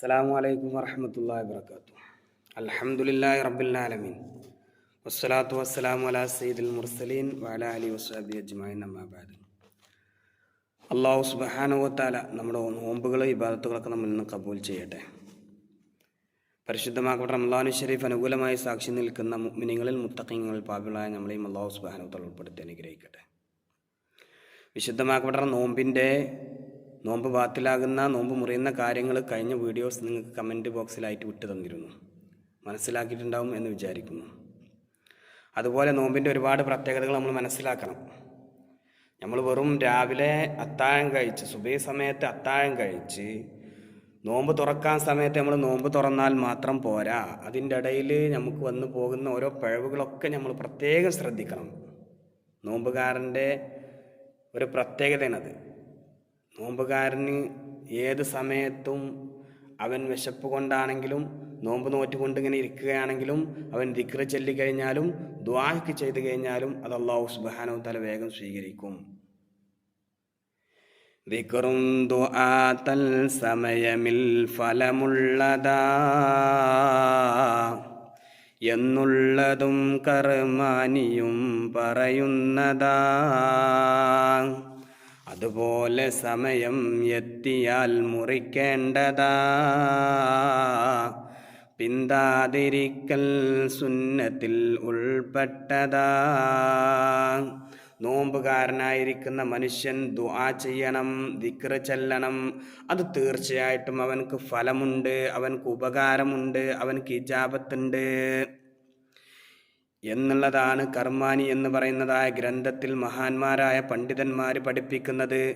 അസ്സലാമു അലൈക്കും വറഹമത്തല്ലാ വാത്തു അൽഹംദുലില്ലാഹി റബ്ബിൽ ആലമീൻ. വസ്സലാത്തു വസ്സലാമു അല സയ്യിദുൽ മുർസലീൻ വാല അലി വസാബി അജ്മായി നമ്മാബാദ് അള്ളാഹു സുബ്ഹാനഹു വതആല നമ്മുടെ നോമ്പുകൾ ഇബാദത്തുകളൊക്കെ നമ്മൾ നിന്ന് കബൂൽ ചെയ്യട്ടെ. പരിശുദ്ധമാക്കപ്പെട്ട റംലാനു ഷരീഫ് അനുകൂലമായി സാക്ഷി നിൽക്കുന്ന മുഅ്മിനീങ്ങളിൽ മുത്തഖീങ്ങളിൽ പാപികളായ നമ്മളെയും അള്ളാഹു സുബ്ഹാനഹു വതആല ഉൾപ്പെടുത്തി അനുഗ്രഹിക്കട്ടെ. വിശുദ്ധമാക്കപ്പെട്ട നോമ്പിന്റെ നോമ്പ് ബാത്തിലാകുന്ന നോമ്പ് മുറിയുന്ന കാര്യങ്ങൾ കഴിഞ്ഞ വീഡിയോസ് നിങ്ങൾക്ക് കമന്റ് ബോക്സിലായിട്ട് വിട്ടു തന്നിരുന്നു. മനസ്സിലാക്കിയിട്ടുണ്ടാവും എന്ന് വിചാരിക്കുന്നു. അതുപോലെ നോമ്പിന്റെ ഒരുപാട് പ്രത്യേകതകൾ നമ്മൾ മനസ്സിലാക്കണം. നമ്മൾ വെറും രാവിലെ അത്താഴം കഴിച്ച് സുബൈ സമയത്ത് അത്താഴം കഴിച്ച് നോമ്പ് തുറക്കാൻ സമയത്ത് നമ്മൾ നോമ്പ് തുറന്നാൽ മാത്രം പോരാ. അതിന്റെ ഇടയിൽ നമുക്ക് വന്നു പോകുന്ന ഓരോ പിഴവുകളൊക്കെ നമ്മൾ പ്രത്യേകം ശ്രദ്ധിക്കണം. നോമ്പുകാരന്റെ ഒരു പ്രത്യേകതയാണത്. നോമ്പുകാരന് ഏത് സമയത്തും അവൻ വിശപ്പ് കൊണ്ടാണെങ്കിലും നോമ്പ് നോറ്റുകൊണ്ട് ഇങ്ങനെ ഇരിക്കുകയാണെങ്കിലും അവൻ ദിക്ര ചൊല്ലിക്കഴിഞ്ഞാലും ദ്വാഹക്ക് ചെയ്തു കഴിഞ്ഞാലും അത് അള്ളാഹു സുബാനോ തല വേഗം സ്വീകരിക്കും. ദിക്റും ദുആതൽ സമയമിൽ ഫലമുള്ളതാ. എന്നുള്ളതും കർമാനിയും പറയുന്നതാ. അതുപോലെ സമയം എത്തിയാൽ മുറിക്കേണ്ടതാ. പിന്താതിരിക്കൽ സുന്നത്തിൽ ഉൾപ്പെട്ടതാ. നോമ്പുകാരനായിരിക്കുന്ന മനുഷ്യൻ ദുആ ചെയ്യണം ദിക്ർ ചെല്ലണം. അത് തീർച്ചയായിട്ടും അവനക്ക് ഫലമുണ്ട് അവനക്ക് ഉപകാരമുണ്ട് അവനക്ക് ഇജാബത്തുണ്ട്. എന്നുള്ളതാണ് കർമാനി എന്ന് പറയുന്നതായ ഗ്രന്ഥത്തിൽ മഹാന്മാരായ പണ്ഡിതന്മാർ പഠിപ്പിക്കുന്നത്.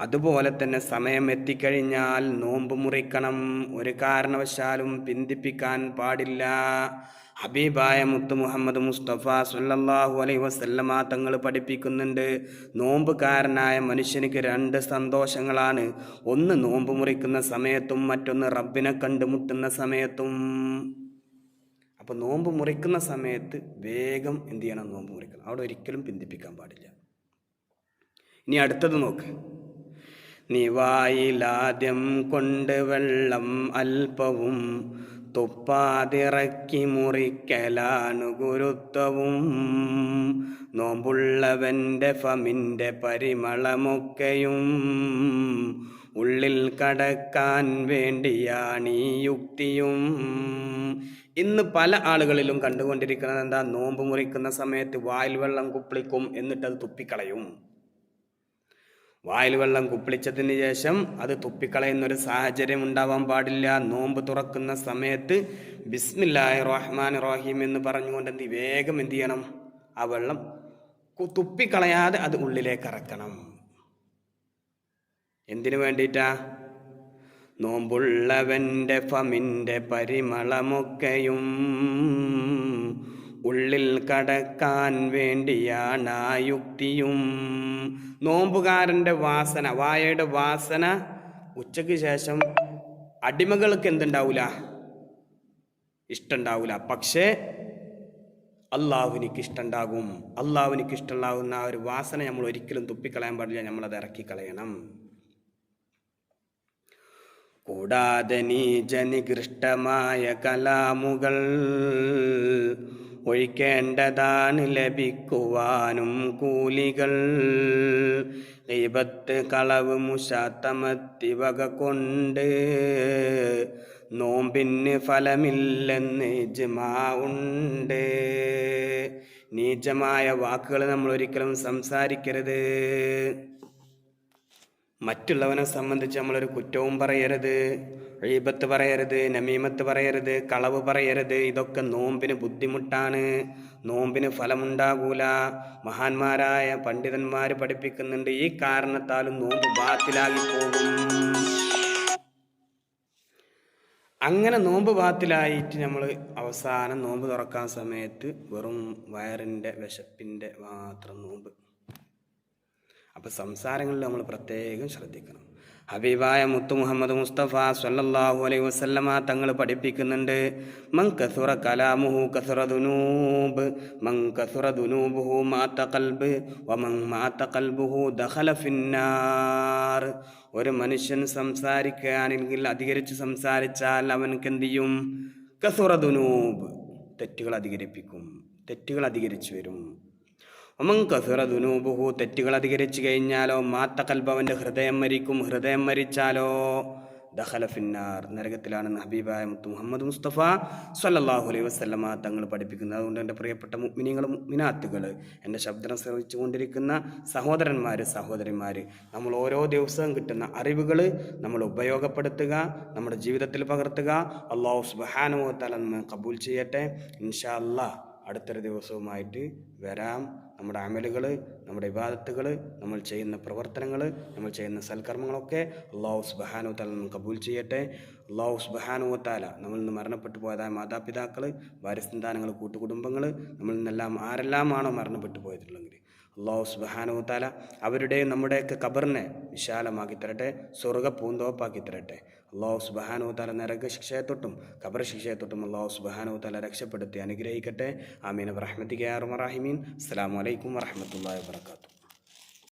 അതുപോലെ തന്നെ സമയം എത്തിക്കഴിഞ്ഞാൽ നോമ്പ് മുറിക്കണം. ഒരു കാരണവശാലും പിന്തിപ്പിക്കാൻ പാടില്ല. ഹബീബായ മുത്തു മുഹമ്മദ് മുസ്തഫ സല്ലല്ലാഹു അലൈഹി വസല്ലമ തങ്ങൾ പഠിപ്പിക്കുന്നുണ്ട്. നോമ്പുകാരനായ മനുഷ്യനിക്ക് രണ്ട് സന്തോഷങ്ങളാണ്. ഒന്ന് നോമ്പ് മുറിക്കുന്ന സമയത്തും മറ്റൊന്ന് റബ്ബിനെ കണ്ടുമുട്ടുന്ന സമയത്തും. അപ്പോൾ നോമ്പ് മുറിക്കുന്ന സമയത്ത് വേഗം എന്ത് ചെയ്യണം? നോമ്പ് മുറിക്കണം. അവിടെ ഒരിക്കലും പിന്തിപ്പിക്കാൻ പാടില്ല. ഇനി അടുത്തത് നോക്ക്. നിവായിലാദ്യം കൊണ്ട് വെള്ളം അല്പവും തുപ്പാതിറക്കി മുറിക്കലാണ് ഗുരുത്വവും. നോമ്പുള്ളവന്റെ ഫമിന്റെ പരിമളമൊക്കെയും ഉള്ളിൽ കടക്കാൻ വേണ്ടിയാണ് യുക്തിയും. ഇന്ന് പല ആളുകളിലും കണ്ടുകൊണ്ടിരിക്കുന്നത് എന്താ? നോമ്പ് മുറിക്കുന്ന സമയത്ത് വായിൽ വെള്ളം കുപ്പിളിക്കും എന്നിട്ടത് തുപ്പിക്കളയും. വായിൽ വെള്ളം കുപ്പിളിച്ചതിന് ശേഷം അത് തുപ്പിക്കളയുന്നൊരു സാഹചര്യം ഉണ്ടാവാൻ പാടില്ല. നോമ്പ് തുറക്കുന്ന സമയത്ത് ബിസ്മില്ലാഹി റഹ്മാൻ റഹീം എന്ന് പറഞ്ഞുകൊണ്ട് എന്ത് വേഗം എന്ത് ചെയ്യണം? ആ വെള്ളം തുപ്പിക്കളയാതെ അത് ഉള്ളിലേക്ക് ഇറക്കണം. എന്തിനു വേണ്ടിയിട്ടാ? നോമ്പുള്ളവന്റെ ഫമിന്റെ പരിമളമൊക്കെയും ഉള്ളിൽ കടക്കാൻ വേണ്ടിയാണ് ആ യുക്തിയും നോമ്പുകാരന്റെ വാസന വായയുടെ വാസന ഉച്ചയ്ക്ക് ശേഷം അടിമകൾക്ക് എന്തുണ്ടാവില്ല ഇഷ്ടമുണ്ടാവില്ല പക്ഷേ അള്ളാഹുവിനിക്ക് ഇഷ്ടമുണ്ടാകും അള്ളാഹുവിനിക്ക് ഇഷ്ടമുണ്ടാകുന്ന ആ ഒരു വാസന നമ്മൾ ഒരിക്കലും തുപ്പിക്കളയാൻ പാടില്ല. നമ്മളത് ഇറക്കി കളയണം കൂടാതെ നീചനികൃഷ്ടമായ കലാമുകൾ ഒഴിക്കേണ്ടതാണ് ലഭിക്കുവാനും കൂലികൾ. ദൈവത്ത് കളവ് മുശാത്തമത്തി വക കൊണ്ട് നോമ്പിന് ഫലമില്ലെന്ന് ജിമാ ഉണ്ട്. നീചമായ വാക്കുകൾ നമ്മൾ ഒരിക്കലും സംസാരിക്കരുത്. മറ്റുള്ളവനെ സംബന്ധിച്ച് നമ്മളൊരു കുറ്റവും പറയരുത് ഈപത്ത് പറയരുത് നമീമത്ത് പറയരുത് കളവ് പറയരുത്. ഇതൊക്കെ നോമ്പിന് ബുദ്ധിമുട്ടാണ്. നോമ്പിന് ഫലമുണ്ടാകൂല. മഹാന്മാരായ പണ്ഡിതന്മാർ പഠിപ്പിക്കുന്നുണ്ട് ഈ കാരണത്താലും നോമ്പ് ബാത്തിലാകി പോകും. അങ്ങനെ നോമ്പ് ബാത്തിലായിട്ട് നമ്മൾ അവസാനം നോമ്പ് തുറക്കാൻ സമയത്ത് വെറും വയറിന്റെ വിശപ്പിന്റെ മാത്രം നോമ്പ്. അപ്പോൾ സംസാരങ്ങളിൽ നമ്മൾ പ്രത്യേകം ശ്രദ്ധിക്കണം. ഹബീബായ മുത്തു മുഹമ്മദ് മുസ്തഫ സല്ലല്ലാഹു അലൈഹി വസല്ലമ തങ്ങൾ പഠിപ്പിക്കുന്നുണ്ട്. മൻ കലാമുഹു കസുറ ദുനൂബ് മൻ ദുനൂബുഹു മാത്ത കൽബ് മാത്ത കൽബുഹു ദഖല ഫിന്നാർ. ഒരു മനുഷ്യൻ സംസാരിക്കുകയാണെങ്കിൽ അധികരിച്ച് സംസാരിച്ചാൽ അവനക്ക് എന്ത് ചെയ്യും? കസുറ ദുനൂബ്. തെറ്റുകൾ അധികരിപ്പിക്കും. തെറ്റുകൾ അധികരിച്ചു വരും. ഒമൻ കസുറ ദുനൂബുഹു തെറ്റുകൾ അധികരിച്ചു കഴിഞ്ഞാലോ മാത്ത കൽബവന്റെ ഹൃദയം മരിക്കും ഹൃദയം മരിച്ചാലോ ദഹല ഫിന്നാർ. നരകത്തിലാണെന്ന് ഹബീബായ മുത്തു മുഹമ്മദ് മുസ്തഫ സല്ലാഹു അലൈഹി വസല്ലമ തങ്ങൾ പഠിപ്പിക്കുന്നത്. അതുകൊണ്ട് എന്റെ പ്രിയപ്പെട്ട മിനിങ്ങളും മിനാത്തുകൾ എന്റെ ശബ്ദം ശ്രമിച്ചു കൊണ്ടിരിക്കുന്ന സഹോദരന്മാർ സഹോദരിമാർ നമ്മൾ ഓരോ ദിവസവും കിട്ടുന്ന അറിവുകൾ നമ്മൾ ഉപയോഗപ്പെടുത്തുക നമ്മുടെ ജീവിതത്തിൽ പകർത്തുക. അള്ളാഹു സുബാനുഭവത്താൽ നമ്മൾ നമ്മെ കബൂൽ ചെയ്യട്ടെ. ഇൻഷാ അല്ലാ അടുത്തൊരു ദിവസവുമായിട്ട് വരാം. നമ്മുടെ അമലുകൾ നമ്മുടെ ഇബാദത്തുകൾ നമ്മൾ ചെയ്യുന്ന പ്രവർത്തനങ്ങൾ നമ്മൾ ചെയ്യുന്ന സൽക്കർമ്മങ്ങളൊക്കെ അള്ളാഹു സുബഹാനു തല കബൂൽ ചെയ്യട്ടെ. അള്ളാഹു സുബഹാനു താല നമ്മളിൽ നിന്ന് മരണപ്പെട്ടു പോയതായ മാതാപിതാക്കൾ ഭാര്യസന്താനങ്ങൾ കൂട്ടുകുടുംബങ്ങൾ നമ്മളിൽ നിന്നെല്ലാം ആരെല്ലാമാണോ മരണപ്പെട്ടു പോയിട്ടുള്ളെങ്കിൽ അള്ളാഹു സുബഹാനു താല അവരുടെ നമ്മുടെയൊക്കെ കബറിനെ വിശാലമാക്കി തരട്ടെ സ്വർഗ പൂന്തോപ്പാക്കി തരട്ടെ. അള്ളാഹു സുബഹാനു താല നരക ശിക്ഷയെ തൊട്ടും കബർ ശിക്ഷയെ തൊട്ടും അള്ളാഹു സുബഹാനു താല രക്ഷപ്പെടുത്തി അനുഗ്രഹിക്കട്ടെ. ആമീൻ. ആർ മറാഹിമീൻ അസ്സാം വലൈക്കും വറഹമത്തല്ലാ വാത്തു